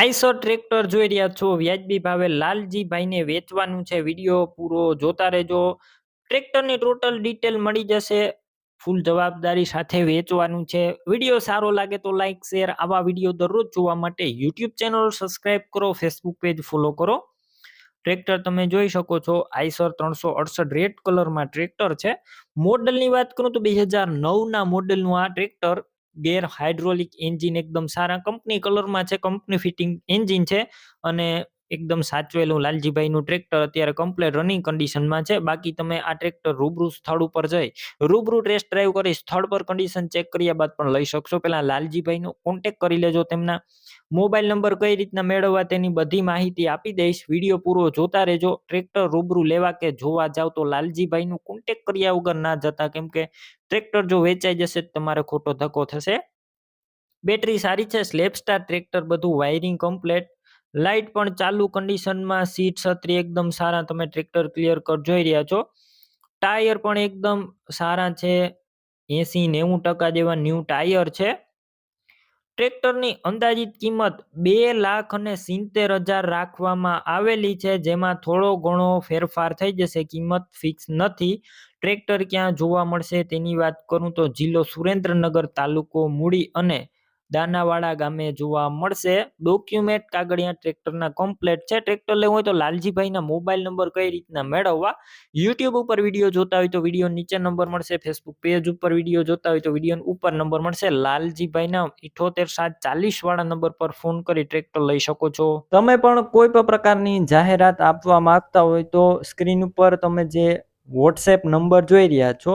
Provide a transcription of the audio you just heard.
Eicher tractor જોઈ રહ્યા છો. વ્યાજબી ભાવે લાલજીભાઈને વેચવાનું છે. વીડિયો પૂરો જોતા રહેજો. ટ્રેક્ટરની ટોટલ ડિટેલ મળી જશે. ફૂલ જવાબદારી સાથે વેચવાનું છે. વીડિયો સારો લાગે તો લાઈક, શેર આવા વીડિયો દરરોજ જોવા માટે યુટ્યુબ ચેનલ સબસ્ક્રાઇબ કરો, ફેસબુક પેજ ફોલો કરો. ટ્રેક્ટર તમે જોઈ શકો છો. આઈસર ત્રણસો અડસઠ રેડ કલરમાં ટ્રેક્ટર છે. મોડલની વાત કરું તો બે હજાર નવના મોડલનું આ ટ્રેક્ટર ગેર હાઇડ્રોલિક એન્જિન એકદમ સારા કંપની કલરમાં છે કંપની ફિટિંગ એન્જિન છે અને એકદમ સાચવેલું લાલજીભાઈનું ટ્રેક્ટર અત્યારે કમ્પ્લેટ રનિંગ કન્ડિશનમાં છે. બાકી તમે આ ટ્રેક્ટર રૂબરૂ સ્થળ ઉપર જઈ, રૂબરૂ ટેસ્ટ ડ્રાઈવ કરી સ્થળ પર કન્ડિશન ચેક કર્યા બાદ પણ લઈ શકશો. પહેલાં લાલજીભાઈનો કોન્ટેક કરી લેજો તેમના મોબાઈલ નંબર કઈ રીતના મેળવવા તેની બધી માહિતી આપી દઈશ. વીડિયો પૂરો જોતા રહેજો. ટ્રેક્ટર રૂબરૂ લેવા કે જોવા જાવ તો લાલજીભાઈનું કોન્ટેક કર્યા વગર ના જતા. કેમ કે ટ્રેક્ટર જો વેચાઈ જશે તમારે ખોટો ધક્કો થશે. બેટરી સારી છે સ્લેપ સ્ટાર ટ્રેક્ટર બધું વાયરિંગ કમ્પ્લેટ લાઇટ પણ ચાલુ કન્ડિશનમાં સીટ છત્રી એકદમ સારા, તમે ટ્રેક્ટર ક્લિયર કર, જોઈ રહ્યા છો. ટાયર પણ એકદમ સારા છે, એસી નેવું ટકા જેવા ન્યૂ ટાયર છે. ટ્રેક્ટરની અંદાજિત કિંમત બે લાખ અને સિત્તેર હજાર રાખવામાં આવેલી છે, જેમાં થોડો ઘણો ફેરફાર થઈ જશે, કિંમત ફિક્સ નથી. ટ્રેક્ટર ક્યાં જોવા મળશે તેની વાત કરું તો જિલ્લો સુરેન્દ્રનગર તાલુકો મૂડી અને દાનાવાડા ગામે જોવા મળશે. ડોક્યુમેન્ટ કાગળિયા ટ્રેક્ટરના કમ્પ્લેટ છે. ટ્રેક્ટર લેવું હોય તો લાલજીભાઈના મોબાઈલ નંબર કઈ રીતના મેળવવા? યુટ્યુબ ઉપર વીડિયો જોતા હોય તો વીડિયો નીચે નંબર મળશે. ફેસબુક પેજ ઉપર વીડિયો જોતા હોય તો વીડિયો ઉપર નંબર મળશે. લાલજીભાઈના ઇઠોતેર સાત ચાલીસ વાળા નંબર પર ફોન કરી ટ્રેક્ટર લઈ શકો છો. તમે પણ કોઈ પણ પ્રકારની જાહેરાત આપવા માંગતા હોય તો સ્ક્રીન ઉપર તમે જે વોટ્સએપ નંબર જોઈ રહ્યા છો